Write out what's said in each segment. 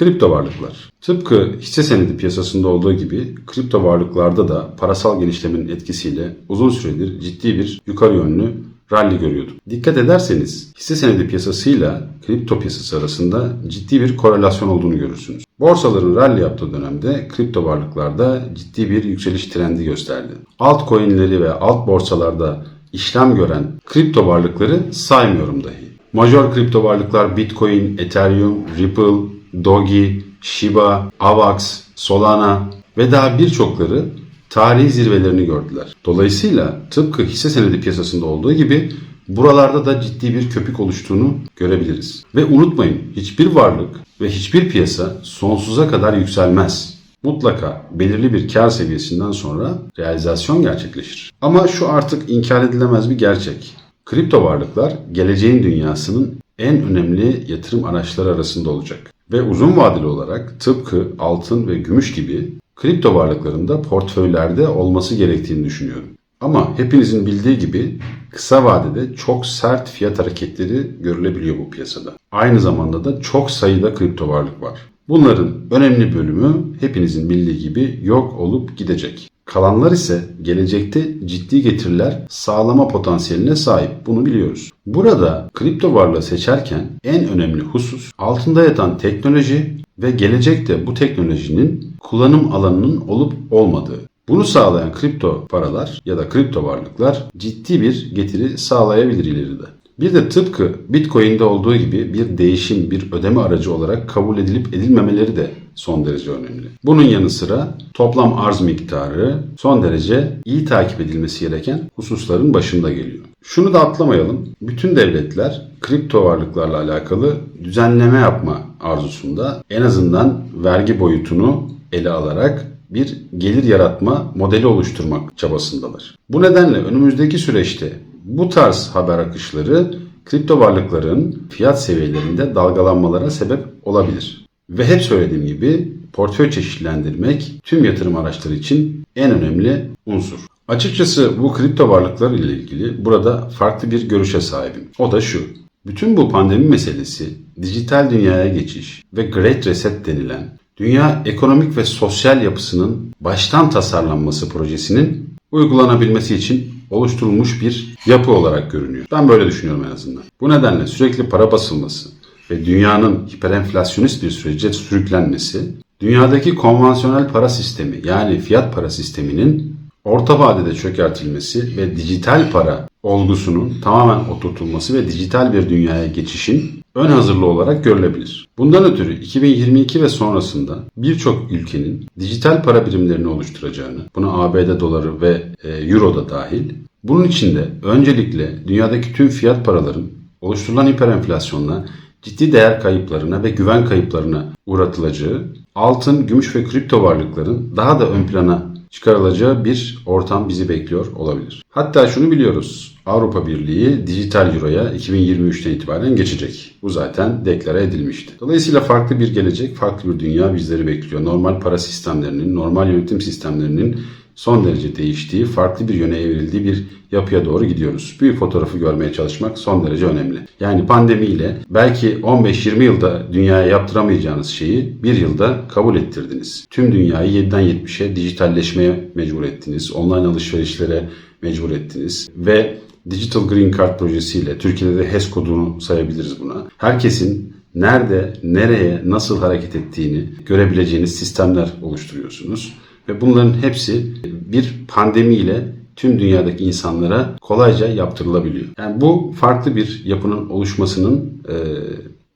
Kripto varlıklar. Tıpkı hisse senedi piyasasında olduğu gibi kripto varlıklarda da parasal genişlemenin etkisiyle uzun süredir ciddi bir yukarı yönlü rally görüyorduk. Dikkat ederseniz hisse senedi piyasasıyla kripto piyasası arasında ciddi bir korelasyon olduğunu görürsünüz. Borsaların rally yaptığı dönemde kripto varlıklarda ciddi bir yükseliş trendi gösterdi. Altcoin'leri ve alt borsalarda işlem gören kripto varlıkları saymıyorum dahi. Major kripto varlıklar Bitcoin, Ethereum, Ripple, Dogi, Shiba, Avax, Solana ve daha birçokları tarihi zirvelerini gördüler. Dolayısıyla tıpkı hisse senedi piyasasında olduğu gibi buralarda da ciddi bir köpük oluştuğunu görebiliriz. Ve unutmayın hiçbir varlık ve hiçbir piyasa sonsuza kadar yükselmez. Mutlaka belirli bir kar seviyesinden sonra realizasyon gerçekleşir. Ama şu artık inkar edilemez bir gerçek. Kripto varlıklar geleceğin dünyasının en önemli yatırım araçları arasında olacak. Ve uzun vadeli olarak tıpkı altın ve gümüş gibi kripto varlıkların da portföylerde olması gerektiğini düşünüyorum. Ama hepinizin bildiği gibi kısa vadede çok sert fiyat hareketleri görülebiliyor bu piyasada. Aynı zamanda da çok sayıda kripto varlık var. Bunların önemli bölümü hepinizin bildiği gibi yok olup gidecek. Kalanlar ise gelecekte ciddi getiriler sağlama potansiyeline sahip. Bunu biliyoruz. Burada kripto varlığı seçerken en önemli husus altında yatan teknoloji ve gelecekte bu teknolojinin kullanım alanının olup olmadığı. Bunu sağlayan kripto paralar ya da kripto varlıklar ciddi bir getiri sağlayabilir ileride. Bir de tıpkı Bitcoin'de olduğu gibi bir değişim, bir ödeme aracı olarak kabul edilip edilmemeleri de son derece önemli. Bunun yanı sıra toplam arz miktarı son derece iyi takip edilmesi gereken hususların başında geliyor. Şunu da atlamayalım. Bütün devletler kripto varlıklarla alakalı düzenleme yapma arzusunda en azından vergi boyutunu ele alarak bir gelir yaratma modeli oluşturmak çabasındalar. Bu nedenle önümüzdeki süreçte bu tarz haber akışları kripto varlıkların fiyat seviyelerinde dalgalanmalara sebep olabilir. Ve hep söylediğim gibi portföy çeşitlendirmek tüm yatırım araçları için en önemli unsur. Açıkçası bu kripto varlıklar ile ilgili burada farklı bir görüşe sahibim. O da şu. Bütün bu pandemi meselesi, dijital dünyaya geçiş ve Great Reset denilen dünya ekonomik ve sosyal yapısının baştan tasarlanması projesinin uygulanabilmesi için oluşturulmuş bir yapı olarak görünüyor. Ben böyle düşünüyorum en azından. Bu nedenle sürekli para basılması ve dünyanın hiperenflasyonist bir sürece sürüklenmesi, dünyadaki konvansiyonel para sistemi yani fiyat para sisteminin orta vadede çökertilmesi ve dijital para olgusunun tamamen oturtulması ve dijital bir dünyaya geçişin ön hazırlığı olarak görülebilir. Bundan ötürü 2022 ve sonrasında birçok ülkenin dijital para birimlerini oluşturacağını, buna ABD doları ve e, euro da dahil, bunun için de öncelikle dünyadaki tüm fiyat paraların oluşturulan hiperenflasyonla ciddi değer kayıplarına ve güven kayıplarına uğratılacağı, altın, gümüş ve kripto varlıkların daha da ön plana çıkarılacağı bir ortam bizi bekliyor olabilir. Hatta şunu biliyoruz. Avrupa Birliği dijital euroya 2023'ten itibaren geçecek. Bu zaten deklare edilmişti. Dolayısıyla farklı bir gelecek, farklı bir dünya bizleri bekliyor. Normal para sistemlerinin, normal yönetim sistemlerinin son derece değiştiği, farklı bir yöne evrildiği bir yapıya doğru gidiyoruz. Büyük fotoğrafı görmeye çalışmak son derece önemli. Yani pandemiyle belki 15-20 yılda dünyaya yaptıramayacağınız şeyi bir yılda kabul ettirdiniz. Tüm dünyayı 7'den 70'e dijitalleşmeye mecbur ettiniz. Online alışverişlere mecbur ettiniz. Ve Digital Green Card projesiyle Türkiye'de de HES kodunu sayabiliriz buna. Herkesin nerede, nereye, nasıl hareket ettiğini görebileceğiniz sistemler oluşturuyorsunuz. Ve bunların hepsi bir pandemiyle tüm dünyadaki insanlara kolayca yaptırılabiliyor. Yani bu farklı bir yapının oluşmasının e,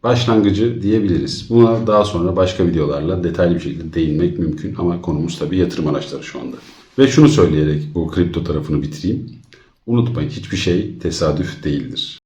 başlangıcı diyebiliriz. Buna daha sonra başka videolarla detaylı bir şekilde değinmek mümkün ama konumuz tabii yatırım araçları şu anda. Ve şunu söyleyerek bu kripto tarafını bitireyim. Unutmayın hiçbir şey tesadüf değildir.